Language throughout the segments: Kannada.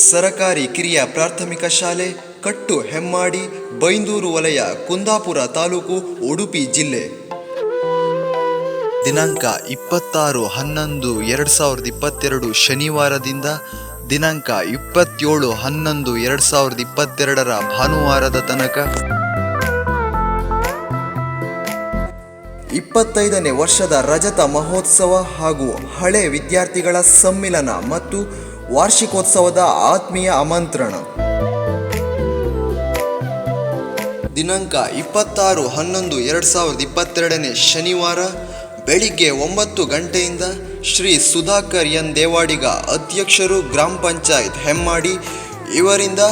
ಸರಕಾರಿ ಕಿರಿಯ ಪ್ರಾಥಮಿಕ ಶಾಲೆ ಕಟ್ಟು ಹೆಮ್ಮಾಡಿ ಬೈಂದೂರು ವಲಯ ಕುಂದಾಪುರ ತಾಲೂಕು ಉಡುಪಿ ಜಿಲ್ಲೆ. ದಿನಾಂಕ ಇಪ್ಪತ್ತಾರು ಹನ್ನೊಂದು ಎರಡು ಸಾವಿರದ ಇಪ್ಪತ್ತೆರಡು ಶನಿವಾರದಿಂದ ದಿನಾಂಕ ಇಪ್ಪತ್ತೇಳು ಹನ್ನೊಂದು ಎರಡು ಸಾವಿರದ ಇಪ್ಪತ್ತೆರಡರ ಭಾನುವಾರದ ತನಕ ಇಪ್ಪತ್ತೈದನೇ ವರ್ಷದ ರಜತ ಮಹೋತ್ಸವ ಹಾಗೂ ಹಳೆ ವಿದ್ಯಾರ್ಥಿಗಳ ಸಮ್ಮಿಲನ ಮತ್ತು ವಾರ್ಷಿಕೋತ್ಸವದ ಆತ್ಮೀಯ ಆಮಂತ್ರಣ. ದಿನಾಂಕ ಇಪ್ಪತ್ತಾರು ಹನ್ನೊಂದು ಎರಡು ಸಾವಿರದ ಇಪ್ಪತ್ತೆರಡನೇ ಶನಿವಾರ ಬೆಳಿಗ್ಗೆ ಒಂಬತ್ತು ಗಂಟೆಯಿಂದ ಶ್ರೀ ಸುಧಾಕರ್ ಎನ್ ದೇವಾಡಿಗ ಅಧ್ಯಕ್ಷರು ಗ್ರಾಮ ಪಂಚಾಯತ್ ಹೆಮ್ಮಾಡಿ ಇವರಿಂದ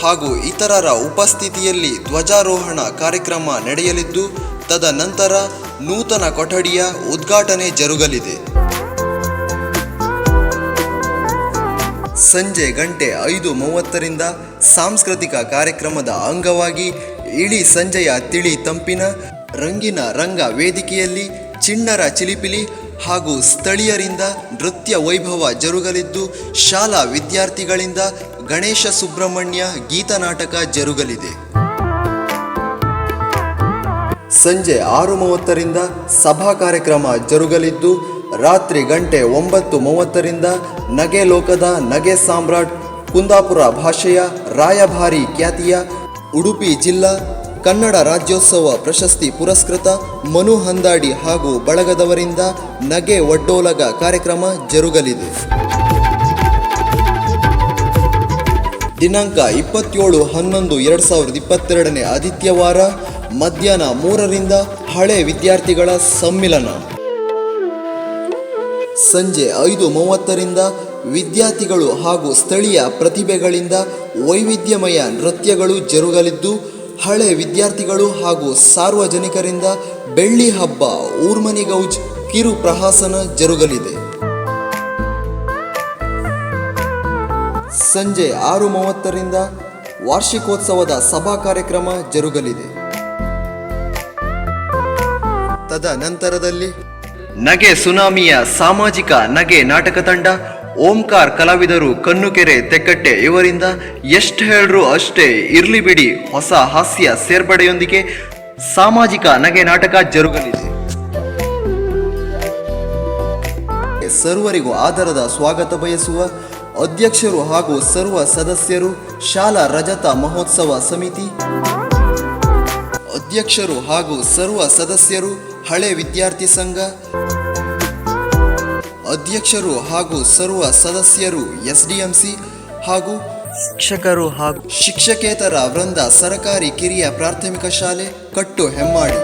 ಹಾಗೂ ಇತರರ ಉಪಸ್ಥಿತಿಯಲ್ಲಿ ಧ್ವಜಾರೋಹಣ ಕಾರ್ಯಕ್ರಮ ನಡೆಯಲಿದ್ದು, ತದನಂತರ ನೂತನ ಕೊಠಡಿಯ ಉದ್ಘಾಟನೆ ಜರುಗಲಿದೆ. ಸಂಜೆ ಗಂಟೆ ಐದು ಮೂವತ್ತರಿಂದ ಸಾಂಸ್ಕೃತಿಕ ಕಾರ್ಯಕ್ರಮದ ಅಂಗವಾಗಿ ಇಳಿ ಸಂಜೆಯ ತಿಳಿ ತಂಪಿನ ರಂಗಿನ ರಂಗ ವೇದಿಕೆಯಲ್ಲಿ ಚಿಣ್ಣರ ಚಿಲಿಪಿಲಿ ಹಾಗೂ ಸ್ಥಳೀಯರಿಂದ ನೃತ್ಯ ವೈಭವ ಜರುಗಲಿದ್ದು ಶಾಲಾ ವಿದ್ಯಾರ್ಥಿಗಳಿಂದ ಗಣೇಶ ಸುಬ್ರಹ್ಮಣ್ಯ ಗೀತನಾಟಕ ಜರುಗಲಿದೆ. ಸಂಜೆ ಆರು ಮೂವತ್ತರಿಂದ ಸಭಾ ಕಾರ್ಯಕ್ರಮ ಜರುಗಲಿದ್ದು ರಾತ್ರಿ ಗಂಟೆ ಒಂಬತ್ತು ಮೂವತ್ತರಿಂದ ನಗೆ ಲೋಕದ ನಗೆ ಸಾಮ್ರಾಟ್ ಕುಂದಾಪುರ ಭಾಷೆಯ ರಾಯಭಾರಿ ಖ್ಯಾತಿಯ ಉಡುಪಿ ಜಿಲ್ಲಾ ಕನ್ನಡ ರಾಜ್ಯೋತ್ಸವ ಪ್ರಶಸ್ತಿ ಪುರಸ್ಕೃತ ಮನು ಹಂದಾಡಿ ಹಾಗೂ ಬಳಗದವರಿಂದ ನಗೆ ಒಡ್ಡೋಲಗ ಕಾರ್ಯಕ್ರಮ ಜರುಗಲಿದೆ. ದಿನಾಂಕ ಇಪ್ಪತ್ತೇಳು ಹನ್ನೊಂದು ಎರಡು ಸಾವಿರದ ಇಪ್ಪತ್ತೆರಡನೇ ಆದಿತ್ಯವಾರ ಮಧ್ಯಾಹ್ನ ಮೂರರಿಂದ ಹಳೆ ವಿದ್ಯಾರ್ಥಿಗಳ ಸಮ್ಮಿಲನ. ಸಂಜೆ ಐದು ಮೂವತ್ತರಿಂದ ವಿದ್ಯಾರ್ಥಿಗಳು ಹಾಗೂ ಸ್ಥಳೀಯ ಪ್ರತಿಭೆಗಳಿಂದ ವೈವಿಧ್ಯಮಯ ನೃತ್ಯಗಳು ಜರುಗಲಿದ್ದು, ಹಳೆ ವಿದ್ಯಾರ್ಥಿಗಳು ಹಾಗೂ ಸಾರ್ವಜನಿಕರಿಂದ ಬೆಳ್ಳಿ ಹಬ್ಬ, ಊರ್ಮನಿಗೌಜ್, ಕಿರು ಪ್ರಹಾಸನ ಜರುಗಲಿದೆ. ಸಂಜೆ ಆರು ಮೂವತ್ತರಿಂದ ವಾರ್ಷಿಕೋತ್ಸವದ ಸಭಾ ಕಾರ್ಯಕ್ರಮ ಜರುಗಲಿದೆ. ತದನಂತರದಲ್ಲಿ ನಗೆ ಸುನಾಮಿಯ ಸಾಮಾಜಿಕ ನಗೆ ನಾಟಕ ತಂಡ, ಓಂಕಾರ್ ಕಲಾವಿದರು ಕಣ್ಣುಕೆರೆ ತೆಕ್ಕಟ್ಟೆ ಇವರಿಂದ ಎಷ್ಟು ಹೇಳ್ರು ಅಷ್ಟೇ ಇರ್ಲಿ ಬಿಡಿ ಹೊಸ ಹಾಸ್ಯ ಸೇರ್ಪಡೆಯೊಂದಿಗೆ ಸಾಮಾಜಿಕ ನಗೆ ನಾಟಕ ಜರುಗಲಿದೆ. ಸರ್ವರಿಗೂ ಆದರದ ಸ್ವಾಗತ ಬಯಸುವ ಅಧ್ಯಕ್ಷರು ಹಾಗೂ ಸರ್ವ ಸದಸ್ಯರು ಶಾಲಾ ರಜತ ಮಹೋತ್ಸವ ಸಮಿತಿ, ಅಧ್ಯಕ್ಷರು ಹಾಗೂ ಸರ್ವ ಸದಸ್ಯರು ಹಳೆ ವಿದ್ಯಾರ್ಥಿ ಸಂಘ ಅಧ್ಯಕ್ಷರು ಹಾಗೂ ಸರ್ವ ಸದಸ್ಯರು ಎಸ್ಡಿಎಂಸಿ ಹಾಗೂ ಶಿಕ್ಷಕರು ಹಾಗೂ ಶಿಕ್ಷಕೇತರ ವೃಂದ ಸರಕಾರಿ ಕಿರಿಯ ಪ್ರಾಥಮಿಕ ಶಾಲೆ ಕಟ್ಟು ಹೆಮ್ಮಾಡಿ.